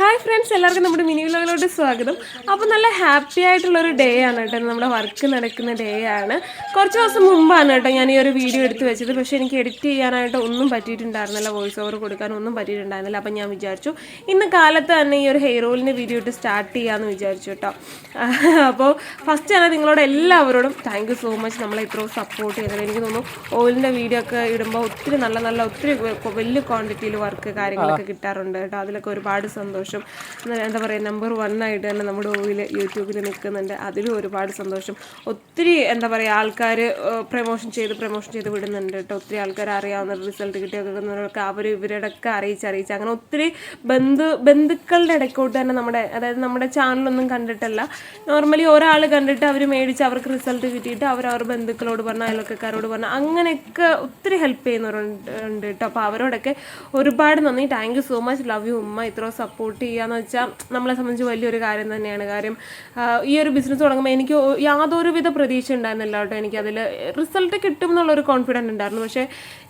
Hi friends എല്ലാവർക്കും നമ്മുടെ mini വ്ലോഗിലോട്ട് സ്വാഗതം. അപ്പോൾ നല്ല ഹാപ്പി ആയിട്ടുള്ള ഒരു ഡേ ആണ് കേട്ടോ. നമ്മുടെ വർക്ക് നടക്കുന്ന ഡേ ആണ്. കുറച്ച് ദിവസം മുമ്പാണ് കേട്ടോ ഞാൻ ഈ ഒരു വീഡിയോ എടുത്ത് വെച്ചത്. പക്ഷേ എനിക്ക് എഡിറ്റ് ചെയ്യാനായിട്ട് ഒന്നും പറ്റിയിട്ടുണ്ടായിരുന്നില്ല. വോയിസ് ഓവർ കൊടുക്കാൻ ഒന്നും പറ്റിയിട്ടുണ്ടായിരുന്നില്ല. അപ്പം ഞാൻ വിചാരിച്ചു ഇന്ന് കാലത്ത് തന്നെ ഈ ഒരു ഹെയർ വീഡിയോ ഇട്ട് സ്റ്റാർട്ട് ചെയ്യാമെന്ന് വിചാരിച്ചു കേട്ടോ. അപ്പോൾ ഫസ്റ്റ് തന്നെ നിങ്ങളോട് എല്ലാവരോടും താങ്ക് യു സോ മച്ച് നമ്മളെ ഇത്രയും സപ്പോർട്ട് ചെയ്തത് എനിക്ക് തോന്നുന്നു ഓയിലിന്റെ വീഡിയോ ഒക്കെ ഇടുമ്പോൾ ഒത്തിരി നല്ല നല്ല ഒത്തിരി വലിയ ക്വാണ്ടിറ്റിയിൽ വർക്ക് കാര്യങ്ങളൊക്കെ കിട്ടാറുണ്ട് കേട്ടോ. അതിലൊക്കെ ഒരുപാട് സന്തോഷം. എന്നാ എന്താ പറയുക നമ്പർ വൺ ആയിട്ട് തന്നെ നമ്മുടെ ഓയിൽ യൂട്യൂബിൽ നിൽക്കുന്നുണ്ട്. അതിലും ഒരുപാട് സന്തോഷം. ഒത്തിരി എന്താ പറയുക ആൾക്കാർ പ്രൊമോഷൻ ചെയ്ത് പ്രൊമോഷൻ ചെയ്ത് വിടുന്നുണ്ട് കേട്ടോ. ഒത്തിരി ആൾക്കാർ അറിയാവുന്ന റിസൾട്ട് കിട്ടിയൊക്കെ അവർ ഇവരുടെയൊക്കെ അറിയിച്ച് അറിയിച്ച്. അങ്ങനെ ഒത്തിരി ബന്ധു ബന്ധുക്കളുടെ ഇടയ്ക്കോട്ട് തന്നെ നമ്മുടെ അതായത് നമ്മുടെ ചാനലൊന്നും കണ്ടിട്ടല്ല. നോർമലി ഒരാൾ കണ്ടിട്ട് അവർ മേടിച്ച് അവർക്ക് റിസൾട്ട് കിട്ടിയിട്ട് അവർ അവർ ബന്ധുക്കളോട് പറഞ്ഞ അയൽവക്കക്കാരോട് പറഞ്ഞ അങ്ങനെയൊക്കെ ഒത്തിരി ഹെൽപ്പ് ചെയ്യുന്നവരുണ്ട് കേട്ടോ. അപ്പോൾ അവരോടൊക്കെ ഒരുപാട് നന്ദി. Thank you so much love you ഉമ്മ ഇത്രയും സപ്പോർട്ട് ചെയ്യാന്ന് വെച്ചാൽ നമ്മളെ സംബന്ധിച്ച് വലിയൊരു കാര്യം തന്നെയാണ്. കാര്യം ഈ ഒരു ബിസിനസ് തുടങ്ങുമ്പോൾ എനിക്ക് യാതൊരു യാതൊരുവിധ പ്രതീക്ഷ ഉണ്ടായിരുന്നില്ല കേട്ടോ. എനിക്കതിൽ റിസൾട്ട് കിട്ടും എന്നുള്ളൊരു കോൺഫിഡന്റ് ഉണ്ടായിരുന്നു. പക്ഷേ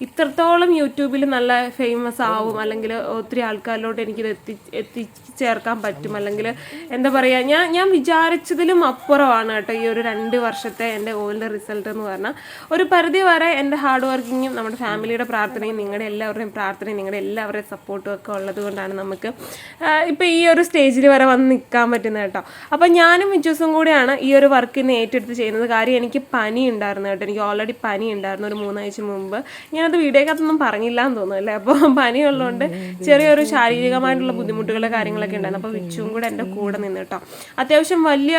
ഇത്രത്തോളം യൂട്യൂബിൽ നല്ല ഫേമസ് ആവും അല്ലെങ്കിൽ ഒത്തിരി ആൾക്കാരിലോട്ട് എനിക്കിത് എത്തി എത്തിച്ചേർക്കാൻ പറ്റും. അല്ലെങ്കിൽ എന്താ പറയുക ഞാൻ ഞാൻ വിചാരിച്ചതിലും അപ്പുറമാണ് കേട്ടോ ഈ ഒരു രണ്ട് വർഷത്തെ എന്റെ ഓയിലിന്റെ റിസൾട്ട് എന്ന് പറഞ്ഞാൽ ഒരു പരിധി വരെ എന്റെ ഹാർഡ് വർക്കിങ്ങും നമ്മുടെ ഫാമിലിയുടെ പ്രാർത്ഥനയും നിങ്ങളുടെ എല്ലാവരുടെയും പ്രാർത്ഥനയും നിങ്ങളുടെ എല്ലാവരുടെയും സപ്പോർട്ടും ഒക്കെ ഉള്ളത് കൊണ്ടാണ് നമുക്ക് ഇപ്പോൾ ഈ ഒരു സ്റ്റേജിൽ വരെ വന്ന് നിൽക്കാൻ പറ്റുന്ന കേട്ടോ. അപ്പോൾ ഞാനും വിശ്വസം കൂടിയാണ് ഈ ഒരു വർക്ക് ഇന്ന് ഏറ്റെടുത്ത് ചെയ്യുന്നത്. കാര്യം എനിക്ക് പനി ഉണ്ടായിരുന്നു കേട്ടോ. എനിക്ക് ഓൾറെഡി പനി ഉണ്ടായിരുന്നു ഒരു മൂന്നാഴ്ച മുമ്പ്. ഞാനത് വീഡിയോക്കകത്തൊന്നും പറഞ്ഞില്ല എന്ന് തോന്നുന്നു അല്ലേ? അപ്പോൾ പനി ഉള്ളതുകൊണ്ട് ചെറിയൊരു ശാരീരികമായിട്ടുള്ള ബുദ്ധിമുട്ടുകൾ കാര്യങ്ങളൊക്കെ ഉണ്ടായിരുന്നു. അപ്പോൾ വിച്ചുവും കൂടെ എന്റെ കൂടെ നിന്ന് കേട്ടോ. അത്യാവശ്യം വലിയ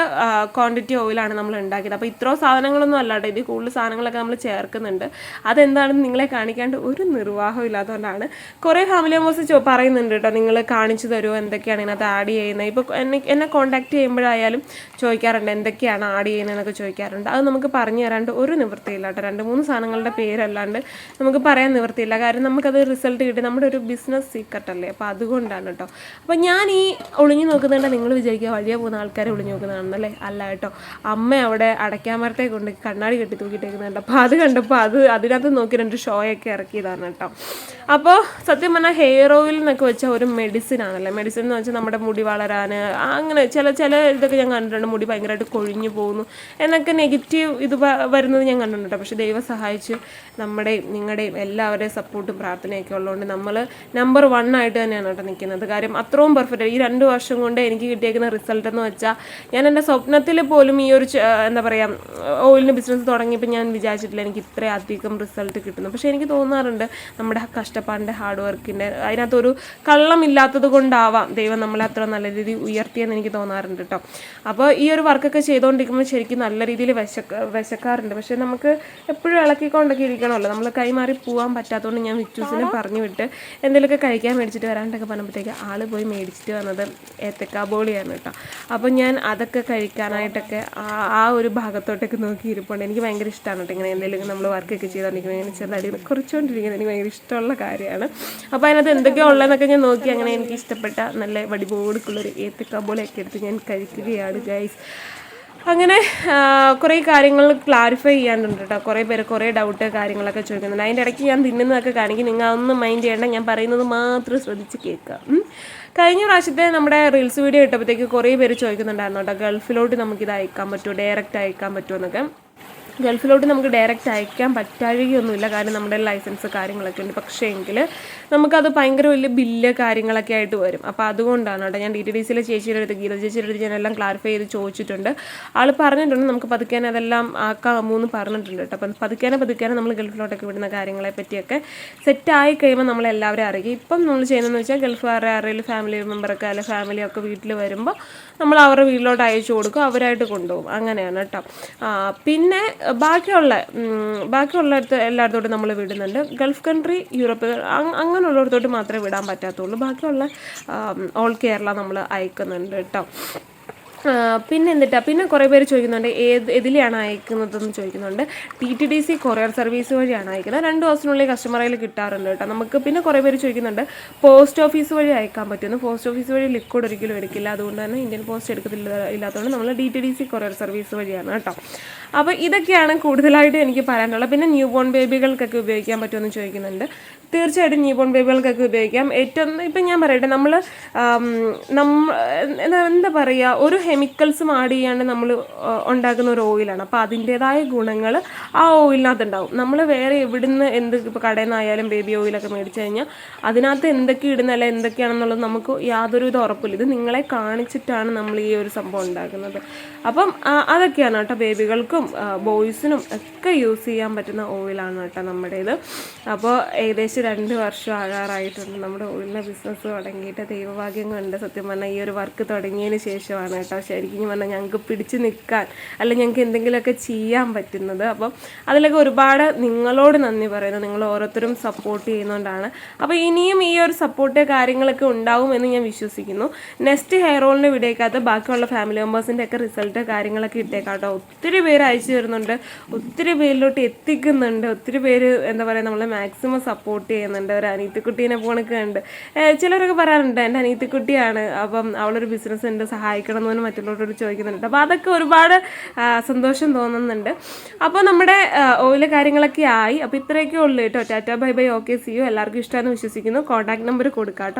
ക്വാണ്ടിറ്റി ഓയിലാണ് നമ്മൾ ഉണ്ടാക്കിയത്. അപ്പോൾ ഇത്രയും സാധനങ്ങളൊന്നും അല്ല കേട്ടോ. ഇത് കൂടുതൽ സാധനങ്ങളൊക്കെ നമ്മൾ ചേർക്കുന്നുണ്ട്. അതെന്താണെന്ന് നിങ്ങളെ കാണിക്കാണ്ട് ഒരു നിർവാഹം ഇല്ലാത്തതുകൊണ്ടാണ്. കുറേ ഫാമിലി മെമ്പേഴ്സ് പറയുന്നുണ്ട് കേട്ടോ. നിങ്ങൾ കാണിച്ചു തരുമോ എന്തൊക്കെയാണ് ഇതിനകത്ത് ആഡ് ചെയ്യുന്നത്? ഇപ്പോൾ എന്നെ എന്നെ കോൺടാക്ട് ചെയ്യുമ്പോഴായാലും ചോദിക്കാറുണ്ട് എന്തൊക്കെയാണ് ആഡ് ചെയ്യുന്നതെന്നൊക്കെ ചോദിക്കാറുണ്ട്. അത് നമുക്ക് പറഞ്ഞു തരാണ്ട് ഒരു നിവൃത്തിയില്ല കേട്ടോ. രണ്ട് മൂന്ന് സാധനങ്ങളുടെ പേരല്ലാണ്ട് നമുക്ക് പറയാൻ നിവൃത്തിയില്ല. കാരണം നമുക്കത് റിസൾട്ട് കിട്ടി. നമ്മുടെ ഒരു ബിസിനസ് സീക്രട്ട് അല്ലേ? അപ്പോൾ അതുകൊണ്ടാണ് കേട്ടോ. അപ്പോൾ ഞാൻ ഈ ഒളിഞ്ഞു നോക്കുന്നുണ്ട് നിങ്ങൾ വിചാരിക്കുക വഴിയെ പോകുന്ന ആൾക്കാരെ ഒളിഞ്ഞു നോക്കുന്നതാണെന്നല്ലേ അല്ല? കേട്ടോ. അമ്മ അവിടെ അടയ്ക്കാൻ മരത്തെ കൊണ്ട് കണ്ണാടി കെട്ടി തൂക്കിയിട്ടേക്കുന്നുണ്ട് അപ്പോൾ അത് കണ്ടപ്പോൾ അത് അതിനകത്ത് നോക്കി രണ്ട് ഷോയൊക്കെ ഇറക്കിയതാണ് കേട്ടോ. അപ്പോൾ സത്യം പറഞ്ഞാൽ ഹെയർ ഓയിൽ എന്നൊക്കെ വെച്ചാൽ ഒരു മെഡിസിൻ ആണല്ലേ? മെഡിസിൻ എന്ന് വെച്ചാൽ നമ്മുടെ മുടി വളരാൻ അങ്ങനെ ചില ചില ഇതൊക്കെ ഞാൻ കണ്ടിട്ടുണ്ട്. മുടി ഭയങ്കരമായിട്ട് കൊഴിഞ്ഞു പോകുന്നു. എന്നൊക്കെ നെഗറ്റീവ് ഇത് വരുന്നത് ഞാൻ കണ്ടിട്ടുണ്ട് പക്ഷേ ദൈവം സഹായിച്ച് നമ്മുടെയും നിങ്ങളുടെയും എല്ലാവരുടെയും സപ്പോർട്ടും പ്രാർത്ഥനയൊക്കെ ഉള്ളതുകൊണ്ട് നമ്മൾ നമ്പർ വൺ ആയിട്ട് തന്നെയാണ് കേട്ടോ നിൽക്കുന്നത് കാര്യം അത്രയും പെർഫെക്റ്റ് ഈ രണ്ട് വർഷം കൊണ്ട് എനിക്ക് കിട്ടിയേക്കുന്ന റിസൾട്ട് എന്ന് വെച്ചാൽ ഞാൻ എന്റെ സ്വപ്നത്തിൽ പോലും ഈ ഒരു എന്താ പറയുക ഓയിലിന്റെ ബിസിനസ് തുടങ്ങിയപ്പോൾ ഞാൻ വിചാരിച്ചിട്ടില്ല എനിക്ക് ഇത്രയധികം റിസൾട്ട് കിട്ടുന്നു. പക്ഷേ എനിക്ക് തോന്നാറുണ്ട് നമ്മുടെ കഷ്ടപ്പാടിന്റെ ഹാർഡ് വർക്കിന്റെ അതിനകത്തൊരു കള്ളമില്ലാത്തത് കൊണ്ടാവാം. ദൈവം നമ്മളെ അത്ര നല്ല രീതിയിൽ ഉയർത്തിയെന്ന് എനിക്ക് തോന്നാറുണ്ട് കേട്ടോ അപ്പോൾ ഈ ഒരു വർക്കൊക്കെ ചെയ്തുകൊണ്ടിരിക്കുമ്പോൾ ശരിക്കും നല്ല രീതിയിൽ വിശക്ക വിശക്കാറുണ്ട്. പക്ഷേ നമുക്ക് എപ്പോഴും ഇളക്കിക്കൊണ്ടൊക്കെ ഇരിക്കണമല്ലോ. നമ്മൾ കൈമാറി പോകാൻ പറ്റാത്തതുകൊണ്ട് ഞാൻ വിറ്റൂസിനെ പറഞ്ഞു വിട്ട് എന്തെങ്കിലുമൊക്കെ കഴിക്കാൻ മേടിച്ചിട്ട് വരാണ്ടൊക്കെ പറഞ്ഞപ്പോഴത്തേക്ക് ആൾ പോയി മേടിച്ചിട്ട് വന്നത് ഏത്തക്ക ബോളിയാണ് കേട്ടോ അപ്പോൾ ഞാൻ അതൊക്കെ കഴിക്കാനായിട്ടൊക്കെ ആ ആ ഒരു ഭാഗത്തോട്ടൊക്കെ നോക്കി ഇരിപ്പുണ്ട്. എനിക്ക് ഭയങ്കര ഇഷ്ടമാണ് കേട്ടോ ഇങ്ങനെ എന്തെങ്കിലും നമ്മൾ വർക്കൊക്കെ ചെയ്തുകൊണ്ടിരിക്കുന്നത് ഇങ്ങനെ ചെറുതായിട്ട് കുറച്ചുകൊണ്ടിരിക്കുന്നത്. എനിക്ക് ഭയങ്കര ഇഷ്ടമുള്ള കാര്യമാണ്. അപ്പോൾ അതിനകത്ത് എന്തൊക്കെയാണ് ഉള്ളതെന്നൊക്കെ ഞാൻ നോക്കി അങ്ങനെ എനിക്ക് ഇഷ്ടപ്പെട്ട നല്ല വടിപോടുക്കുള്ളൊരു ഏത്തക്ക പോലെയൊക്കെ എടുത്ത് ഞാൻ കഴിക്കുകയാണ് ഗൈസ് അങ്ങനെ കുറേ കാര്യങ്ങൾ ക്ലാരിഫൈ ചെയ്യാനുണ്ട് കേട്ടോ. കുറേ പേര് കുറേ ഡൗട്ട് കാര്യങ്ങളൊക്കെ ചോദിക്കുന്നുണ്ട്. അതിന്റെ ഇടയ്ക്ക് ഞാൻ തിന്നുന്നതൊക്കെ കാണിക്കും. നിങ്ങൾ ഒന്നും മൈൻഡ് ചെയ്യേണ്ട. ഞാൻ പറയുന്നത് മാത്രം ശ്രദ്ധിച്ച് കേൾക്കുക. കഴിഞ്ഞ പ്രാവശ്യത്തെ നമ്മുടെ റീൽസ് വീഡിയോ ഇട്ടപ്പോഴത്തേക്ക് കുറേ പേര് ചോദിക്കുന്നുണ്ടായിരുന്നു കേട്ടോ. ഗൾഫിലോട്ട് നമുക്കിത് അയക്കാൻ പറ്റുമോ? ഡയറക്റ്റ് അയക്കാൻ പറ്റുമോ എന്നൊക്കെ. ഗൾഫിലോട്ട് നമുക്ക് ഡയറക്റ്റ് അയക്കാൻ പറ്റാഴികയൊന്നുമില്ല. കാരണം നമ്മുടെ ലൈസൻസ് കാര്യങ്ങളൊക്കെ ഉണ്ട്. പക്ഷേ എങ്കിൽ നമുക്കത് ഭയങ്കര വലിയ ബില്ല് കാര്യങ്ങളൊക്കെ ആയിട്ട് വരും. അപ്പോൾ അതുകൊണ്ടാണ് കേട്ടോ ഞാൻ ഡി ടി ഡി സിയിലെ ചേച്ചിയുടെ അടുത്ത് ഗീത ചേച്ചിയുടെ അടുത്ത് ഞാൻ എല്ലാം ക്ലാരിഫൈ ചെയ്ത് ചോദിച്ചിട്ടുണ്ട്. ആൾ പറഞ്ഞിട്ടുണ്ട് നമുക്ക് പതുക്കാനെ അതെല്ലാം ആക്കാമോ എന്ന് പറഞ്ഞിട്ടുണ്ട് കേട്ടോ. അപ്പം പതുക്കാനെ പതുക്കാനെ നമ്മൾ ഗൾഫിലോട്ടൊക്കെ വിടുന്ന കാര്യങ്ങളെ പറ്റിയൊക്കെ സെറ്റായി കഴിയുമ്പോൾ നമ്മളെല്ലാവരും അറിയിക്കും. ഇപ്പം നമ്മൾ ചെയ്യുന്നതെന്ന് വെച്ചാൽ ഗൾഫുകാരുടെ ആരെങ്കിലും ഫാമിലി മെമ്പറൊക്കെ അല്ലെങ്കിൽ ഫാമിലിയൊക്കെ വീട്ടിൽ വരുമ്പോൾ നമ്മൾ അവരുടെ വീട്ടിലോട്ട് അയച്ചു കൊടുക്കും അവരായിട്ട് കൊണ്ടുപോകും. അങ്ങനെയാണ് കേട്ടോ. പിന്നെ ബാക്കിയുള്ള ബാക്കിയുള്ള എല്ലായിടത്തോട്ടും നമ്മൾ വിടുന്നുണ്ട്. ഗൾഫ് കൺട്രി യൂറോപ്പ് അങ്- അങ്ങനെയുള്ളിടത്തോട്ട് മാത്രമേ വിടാൻ പറ്റാത്തുള്ളൂ. ബാക്കിയുള്ള ഓൾ കേരള നമ്മൾ അയക്കുന്നുണ്ട് കേട്ടോ. പിന്നെ എന്നിട്ടാ പിന്നെ കുറേ പേര് ചോദിക്കുന്നുണ്ട് ഏത് ഇതിലെയാണ് അയക്കുന്നതെന്ന് ചോദിക്കുന്നുണ്ട്. T T D C courier service വഴിയാണ് അയക്കുന്നത്. രണ്ട് ദിവസത്തിനുള്ളിൽ കസ്റ്റമറിൽ കിട്ടാറുണ്ട് കേട്ടോ. നമുക്ക് പിന്നെ കുറേ പേര് ചോദിക്കുന്നുണ്ട് പോസ്റ്റ് ഓഫീസ് വഴി അയക്കാൻ പറ്റുമെന്ന്. പോസ്റ്റ് ഓഫീസ് വഴി ലിക്വിഡ് ഒരിക്കലും എടുക്കില്ല. അതുകൊണ്ട് തന്നെ ഇന്ത്യൻ പോസ്റ്റ് എടുക്കത്തില്ല ഇല്ലാത്തതുകൊണ്ട് നമ്മൾ D T D C courier service വഴിയാണ് കേട്ടോ. അപ്പോൾ ഇതൊക്കെയാണ് കൂടുതലായിട്ട് എനിക്ക് പറയാനുള്ളത്. പിന്നെ ന്യൂ ബോൺ ബേബികൾക്കൊക്കെ ഉപയോഗിക്കാൻ പറ്റുമെന്ന് ചോദിക്കുന്നുണ്ട്. തീർച്ചയായിട്ടും ന്യൂ ബോൺ ബേബികൾക്കൊക്കെ ഉപയോഗിക്കാം. ഏറ്റവും ഇപ്പം ഞാൻ പറയട്ടെ നമ്മൾ നമ്മ എന്താ പറയുക ഒരു കെമിക്കൽസും ആഡ് ചെയ്യാണ്ട് നമ്മൾ ഉണ്ടാക്കുന്ന ഒരു ഓയിലാണ് അപ്പോൾ അതിന്റേതായ ഗുണങ്ങൾ ആ ഓയിലിനകത്ത് ഉണ്ടാവും നമ്മൾ വേറെ എവിടുന്ന് എന്ത് ഇപ്പോൾ കടയിൽ നിന്നായാലും ബേബി ഓയിലൊക്കെ മേടിച്ചു കഴിഞ്ഞാൽ അതിനകത്ത് എന്തൊക്കെ ഇടുന്ന അല്ല എന്തൊക്കെയാണെന്നുള്ളത് നമുക്ക് യാതൊരു ഇത് ഉറപ്പില്ല. ഇത് നിങ്ങളെ കാണിച്ചിട്ടാണ് നമ്മൾ ഈ ഒരു സംഭവം ഉണ്ടാക്കുന്നത്. അപ്പം അതൊക്കെയാണ് കേട്ടോ ബേബികൾക്കും ബോയ്സിനും ഒക്കെ യൂസ് ചെയ്യാൻ പറ്റുന്ന ഓയിലാണ് കേട്ടോ നമ്മുടേത്. അപ്പോൾ ഏകദേശം രണ്ട് വർഷം ആകാറായിട്ടുണ്ട്. നമ്മുടെ ഉള്ള ബിസിനസ് തുടങ്ങിയിട്ട് ദൈവഭാഗ്യം കൊണ്ട് സത്യം പറഞ്ഞാൽ ഈ ഒരു വർക്ക് തുടങ്ങിയതിന് ശേഷമാണ് കേട്ടോ. ശരിക്കും പറഞ്ഞാൽ ഞങ്ങൾക്ക് പിടിച്ചു നിൽക്കാൻ അല്ലെങ്കിൽ ഞങ്ങൾക്ക് എന്തെങ്കിലുമൊക്കെ ചെയ്യാൻ പറ്റുന്നത്. അപ്പം അതിലൊക്കെ ഒരുപാട് നിങ്ങളോട് നന്ദി പറയുന്നു. നിങ്ങൾ ഓരോരുത്തരും സപ്പോർട്ട് ചെയ്യുന്നതുകൊണ്ടാണ് അപ്പോൾ ഇനിയും ഈ ഒരു സപ്പോർട്ട് കാര്യങ്ങളൊക്കെ ഉണ്ടാവും എന്ന് ഞാൻ വിശ്വസിക്കുന്നു. നെക്സ്റ്റ് ഹെയർ ഓളിന്റെ വീഡിയോക്കകത്ത് ബാക്കിയുള്ള ഫാമിലി മെമ്പേഴ്സിന്റെ ഒക്കെ റിസൾട്ട് കാര്യങ്ങളൊക്കെ ഇട്ടേക്കാം കേട്ടോ. ഒത്തിരി പേര് അയച്ചു തരുന്നുണ്ട്. ഒത്തിരി പേരിലോട്ട് എത്തിക്കുന്നുണ്ട്. ഒത്തിരി പേര് എന്താ പറയുക നമ്മളെ മാക്സിമം സപ്പോർട്ട് ചെയ്യുന്നുണ്ട്. ഒരു അനീത്തിക്കുട്ടീനെ പോണൊക്കെ ഉണ്ട് ചിലരൊക്കെ പറയാറുണ്ട് എന്റെ അനീത്തിക്കുട്ടിയാണ്. അപ്പം അവളൊരു ബിസിനസ് ഉണ്ട് സഹായിക്കണം എന്ന് മറ്റുള്ളവരോട് ചോദിക്കുന്നുണ്ട്. അപ്പോൾ അതൊക്കെ ഒരുപാട് സന്തോഷം തോന്നുന്നുണ്ട്. അപ്പോൾ നമ്മുടെ ഓയിലെ കാര്യങ്ങളൊക്കെ ആയി. അപ്പോൾ ഇത്രയൊക്കെ ഉള്ളൂ കേട്ടോ. Tata bye bye okay see you. എല്ലാവർക്കും ഇഷ്ടമാണെന്ന് വിശ്വസിക്കുന്നു. കോൺടാക്ട് നമ്പർ കൊടുക്കാം കേട്ടോ.